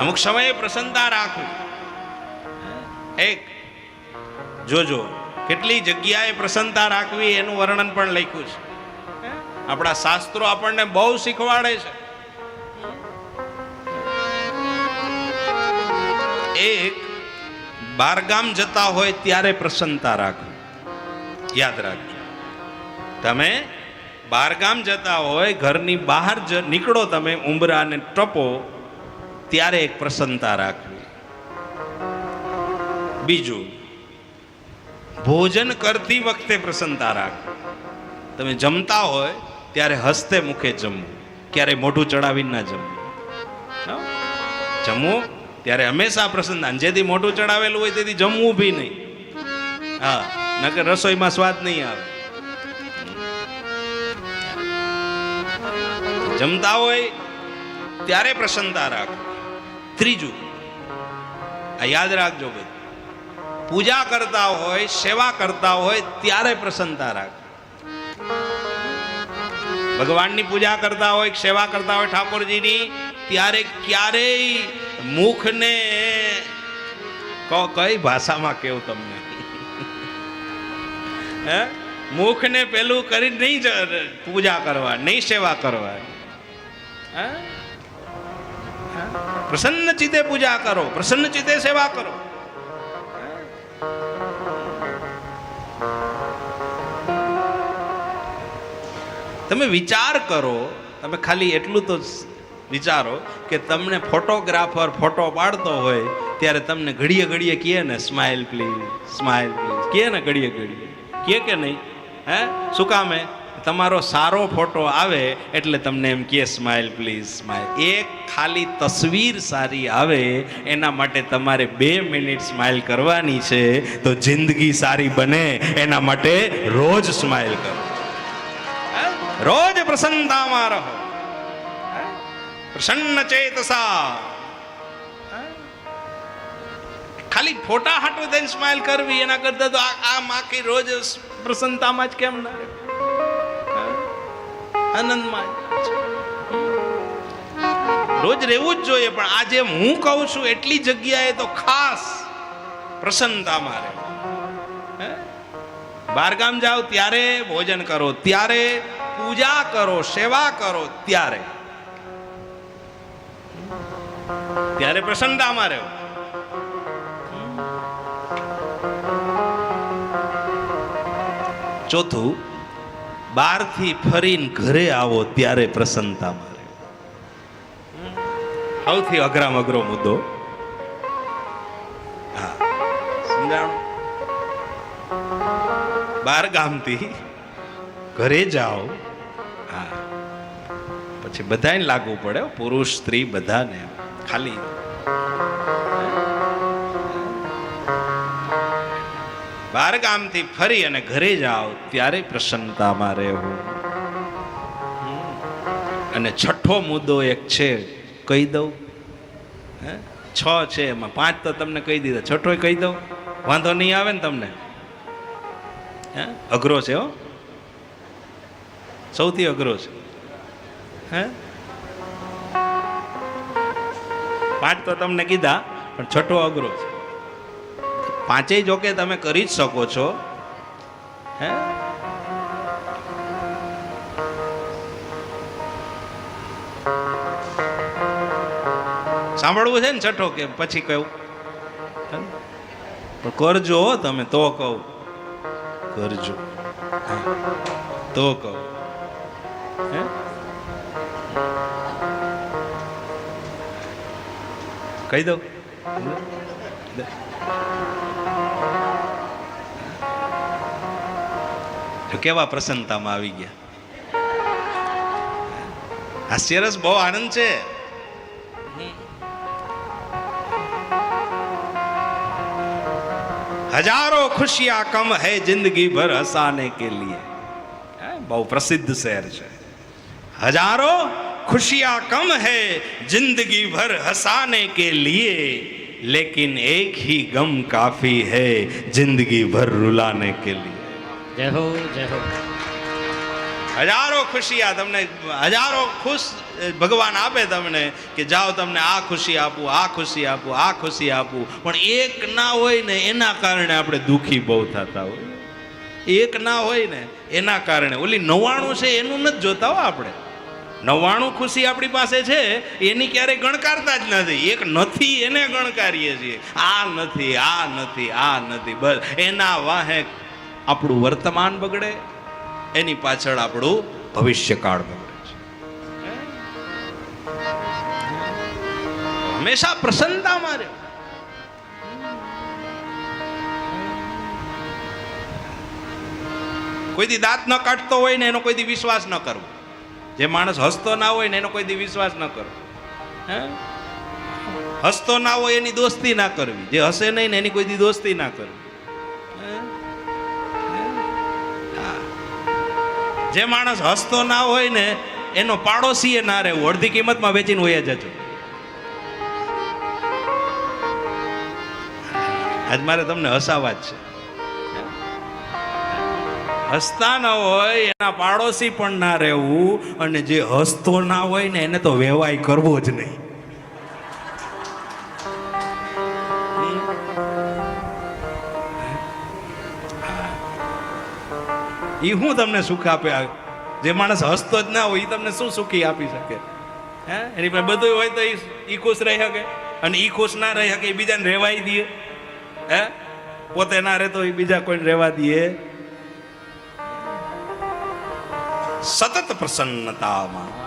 અમુક સમયે પ્રસન્નતા રાખવી એક, જોજો, કેટલી જગ્યાએ પ્રસન્નતા રાખવી એનું વર્ણન પણ લખ્યું છે. આપણા શાસ્ત્રો આપણને બહુ શીખવાડે છે. એક, બારગામ જતા હોય ત્યારે પ્રસન્નતા રાખવી. યાદ રાખજો. તમે બારગામ જતા હોય, ઘરની બહાર જ નીકળો, તમે ઉંબરાને ટપો ત્યારે એક પ્રસન્નતા રાખવી. બીજું, ભોજન કરતી વખતે પ્રસન્નતા રાખવી. તમે જમતા હોય ત્યારે હસ્તે મુખે જમવું, ક્યારેય મોઢું ચડાવીને ના જમવું. જમવું ત્યારે હંમેશા પ્રસન્નતા જેથી મોઢું ચડાવેલું હોય તેથી જમવું બી નહીં. હા, નકર રસોઈમાં સ્વાદ નહીં આવે. જમતા હોય ત્યારે પ્રસન્નતા રાખો ત્રીજું, આ યાદ રાખજો ભાઈ. પૂજા કરતા હોય, સેવા કરતા હોય, ત્યારે પ્રસન્નતા રાખ. ભગવાનની પૂજા કરતા હોય, સેવા કરતા હોય ઠાકોરજીની, ત્યારે ક્યારેય મુખને કઈ ભાષામાં કેવું તમને? હે? મુખને પેલું કરી નહીં પૂજા કરવા, નહીં સેવા કરવા. હે? હે? પ્રસન્ન ચિત્તે પૂજા કરો, પ્રસન્ન ચિત્તે સેવા કરો. તમે વિચાર કરો, તમે ખાલી એટલું તો વિચારો કે તમને ફોટોગ્રાફર ફોટો પાડતો હોય, ત્યારે તમને ઘડીએ ઘડીએ કહે ને સ્માઇલ પ્લીઝ સ્માઇલ પ્લીઝ કહે ને ઘડીએ ઘડીએ. કહે કે નહીં? હે? શું કામે તમારો સારો ફોટો આવે એટલે તમને એમ કહે સ્માઇલ પ્લીઝ સ્માઇલ એક ખાલી તસવીર સારી આવે, એના માટે તમારે બે મિનિટ સ્માઇલ કરવાની છે તો જિંદગી સારી બને, એના માટે રોજ સ્માઇલ કરો રોજ પ્રસન્નતામાં રહો પ્રસન્ન ચેતસા? ખાલી ફોટા હાટું થઈને સ્માઇલ કરવી, એના કરતા તો આમ આખી રોજ પ્રસન્નતામાં જ કેમ ના રહે હે? આનંદમાં રોજ રહેવું જ જોઈએ, પણ આજે હું કહું છું, એટલી જગ્યાએ તો ખાસ પ્રસન્નતામાં રહેવું હે? બારગામ જાઓ, ત્યારે ભોજન કરો, ત્યારે પૂજા કરો, સેવા કરો, ત્યારે. ત્યારે પ્રસન્નતામાં રહો ચોથું બહારથી ફરીને ઘરે આવો ત્યારે પ્રસન્નતા મારે. સૌથી અઘરામ અઘરો મુદ્દો. હા. સમજાણું બાર ગામથી ઘરે જાઓ. હા. પછી બધાને લાગુ પડે પુરુષ, સ્ત્રી બધાને ખાલી બાર ગામથી ફરી અને ઘરે જાઓ, ત્યારે પ્રસન્નતામાં રહેવું. અને છઠ્ઠો મુદ્દો એક છે, કહી દઉં. હે? છ છે એમાં. પાંચ તો તમને કહી દીધા. છઠ્ઠો કહી દઉં. વાંધો નહીં આવે ને તમને? હે? અઘરો છે હો. સૌથી અઘરો છે. હે? પાંચ તો તમને કીધા, પણ છઠ્ઠો અઘરો છે. પાંચેય જોકે તમે કરી જ શકો છો. હે? સાંભળવું છે ને છઠ્ઠો કે પછી કહું. કરજો તમે, તો કહું. કરજો. તો કહું. હે? કહી દઉં? જો કેવા પ્રસન્નતામાં આવી ગયા હાસ્યરસ બહુ આનંદ છે હજારો ખુશિયા કમ હૈ જિંદગી ભર હસાને કે लिए હે, બહુ પ્રસિદ્ધ શહેર છે હજારો खुशियां कम है जिंदगी भर हंसाने के लिए लेकिन एक ही गम काफी है जिंदगी भर रुलाने के लिए જય હો જય હો. હજારો ખુશિયા તમને, હજારો ખુશ ભગવાન આપે તમને કે જાઓ તમને આ ખુશી આપું, આ ખુશી આપું, આ ખુશી આપું. પણ એક ના હોય ને એના કારણે આપણે દુઃખી બહુ થતા હોય. એક ના હોય ને એના કારણે. ઓલી નવ્વાણું છે એનું નથી જોતા હો આપણે. નવ્વાણું ખુશી આપણી પાસે છે, એની ક્યારેય ગણકારતા જ નથી. એક નથી એને ગણકારીએ છીએ. આ નથી આ નથી આ નથી. બસ, એના વાહે આપણું વર્તમાન બગડે, એની પાછળ આપણું ભવિષ્યકાળ બગડે છે. હંમેશા પ્રસન્નતામાં મારે કોઈ દી દાંત ન કાઢતો હોય ને એનો કોઈ દી વિશ્વાસ ન કરવો. જે માણસ હસતો ના હોય ને એનો કોઈ દી વિશ્વાસ ન કરવો. હે? હસતો ના હોય એની દોસ્તી ના કરવી. જે હસે નહીં ને એની કોઈ દી દોસ્તી ના કરવી. જે માણસ હસતો ના હોય ને, એનો પાડોશી ના રહેવું. અડધી કિંમતમાં વેચીને હોય જજો આજ મારે તમને હસાવા જ છે. હસતા ન હોય, એના પાડોશી પણ ના રહેવું, અને જે હસતો ના હોય ને, એને તો વેવાય કરવો જ નહીં. એ હું તમને સુખ આપે જે માણસ હસતો જ ના હોય એ તમને શું સુખી આપી શકે? હે? એની પાસે બધું હોય તો એ ખુશ રહી શકે. અને એ ખુશ ના રહી શકે એ બીજાને રહેવાય દે. હે? પોતે ના રહેતો એ બીજા કોઈને રહેવા દે. સતત પ્રસન્નતામાં.